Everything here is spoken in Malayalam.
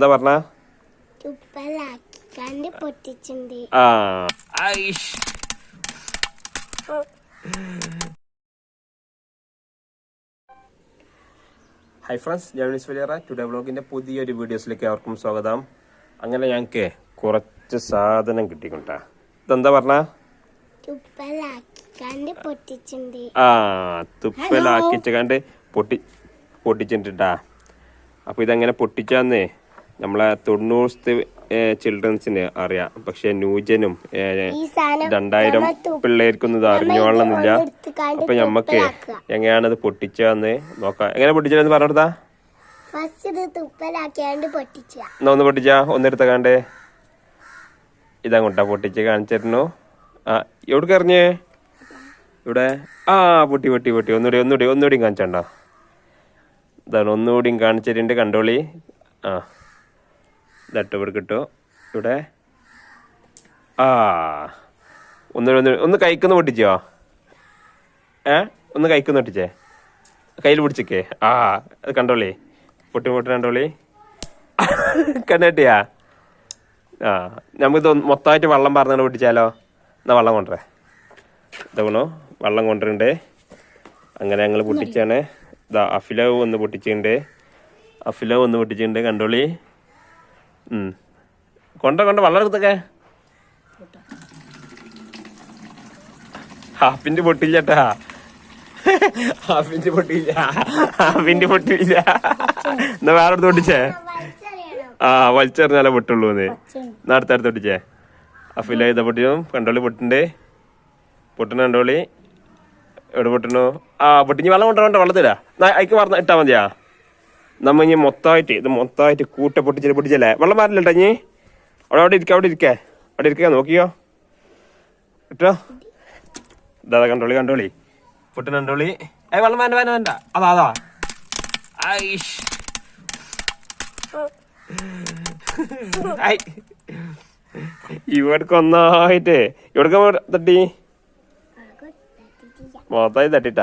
ഇതെന്താ പറഞ്ഞ? ആ. ഐഷ്. ഹായ് ഫ്രണ്ട്സ് ജേണീസ് വലിയറ. ടുഡേ വ്ളോഗിന്റെ പുതിയൊരു വീഡിയോസിലേക്ക് അവർക്കും സ്വാഗതം. അങ്ങനെ ഞങ്ങൾക്ക് കുറച്ച് സാധനം കിട്ടിക്കൊണ്ടാ. ഇതെന്താ പറഞ്ഞ? ആ തുപ്പലാക്കിച്ച് കണ്ട് പൊട്ടി പൊട്ടിച്ചിട്ടാ അപ്പോൾ ഇതെങ്ങനെ പൊട്ടിച്ചാന്നേ? നമ്മളെ തൊണ്ണൂറ് ചിൽഡ്രൻസിന് അറിയാം. പക്ഷെ ന്യൂജനും രണ്ടായിരം പിള്ളേർക്കൊന്നും ഇത് അറിഞ്ഞോളണമെന്നില്ല അപ്പൊ ഞമ്മക്ക് എങ്ങനെയാണത് പൊട്ടിച്ചെന്ന് നോക്കാം. എങ്ങനെ പൊട്ടിച്ചതെന്ന് പറഞ്ഞെടുത്താ? എന്നാ ഒന്ന് പൊട്ടിച്ചാ? ഒന്നെടുത്ത കണ്ടേ ഇതങ്ങോട്ടാ പൊട്ടിച്ച് കാണിച്ചിരുന്നു. ആ എവിടേക്ക് എറിഞ്ഞേ? ഇവിടെ. ആ പൊട്ടി പൊട്ടി പൊട്ടി. ഒന്നുകൂടി ഒന്നുകൂടി ഒന്നുകൂടി കാണിച്ചോ ഇതാണ് ഒന്നുകൂടിയും കാണിച്ചിട്ടുണ്ട് കണ്ടോളി. ആ. ഇതട്ട് ഇവിടെ ഇവിടെ. ആ. ഒന്ന് ഒന്ന് ഒന്ന് കൈക്കൊന്ന് പൊട്ടിച്ചോ? ഏ? ഒന്ന് കൈക്കൊന്ന് പൊട്ടിച്ചേ. കയ്യിൽ പിടിച്ചിക്കേ. ആ അത് കണ്ടോളി. പൊട്ടി പൊട്ടി കണ്ടോളി. കണ്ടിട്ടിയാ ആ നമുക്കിത് മൊത്തമായിട്ട് വെള്ളം പറഞ്ഞാണ് പൊട്ടിച്ചാലോ? എന്നാ വെള്ളം കൊണ്ടുവരേ. ഇതാണോ വെള്ളം കൊണ്ടുവരണ്ടേ. അങ്ങനെ ഞങ്ങൾ പൊട്ടിച്ചാണ്. ഇതാ അഫിലവ് ഒന്ന് പൊട്ടിച്ചിട്ടുണ്ട്. അഫിലവ് ഒന്ന് പൊട്ടിച്ചിട്ടുണ്ട് കണ്ടോളി. കൊണ്ട കൊണ്ട വെള്ളം എടുത്തൊക്കെ ഹാഫിന്റെ പൊട്ടില്ലട്ടാ ഹാഫിന്റെ പൊട്ടിയില്ല. ഹാഫിന്റെ പൊട്ടിയില്ല. എന്നാ വേറെ അടുത്ത് പൊട്ടിച്ചേ? ആ വലിച്ചെറിഞ്ഞാലേ പൊട്ടുള്ളൂ എന്ന്. എന്നാ അടുത്ത അടുത്ത് പൊട്ടിച്ചേ? അഫില ഇതാ പൊട്ടിയും കണ്ടോളി പൊട്ടിണ്ടേ. പൊട്ടണ കണ്ടോളി. എവിടെ പൊട്ടണു? ആ പൊട്ടിഞ്ഞ് വെള്ളം കൊണ്ടുവരണ്ട വെള്ളത്തിലാ. അയക്ക് പറഞ്ഞ ഇട്ടാ മതിയാ. നമ്മ ഇനി മൊത്തമായിട്ട് ഇത് മൊത്തമായിട്ട് കൂട്ട പൊട്ടിച്ചില്ല പൊട്ടിച്ചല്ലേ? വെള്ളം മാറില്ലട്ടോ ഇനി? അവിടെ അവിടെ ഇരിക്കാം അവിടെ ഇരിക്കേ. അവിടെ ഇരിക്കുക നോക്കിയോ കേട്ടോ ഇതാ കണ്ടോളി കണ്ടോളി. പൊട്ടൻ കണ്ടോളി. ഏ വെള്ളം വേണ്ട വേണ്ട വേണ്ട. അതാ അതാ. ഐഷ്. ഇവിടക്ക് ഒന്നായിട്ട്. ഇവിടക്ക് തട്ടി. മൊത്തമായി തട്ടിട്ടാ.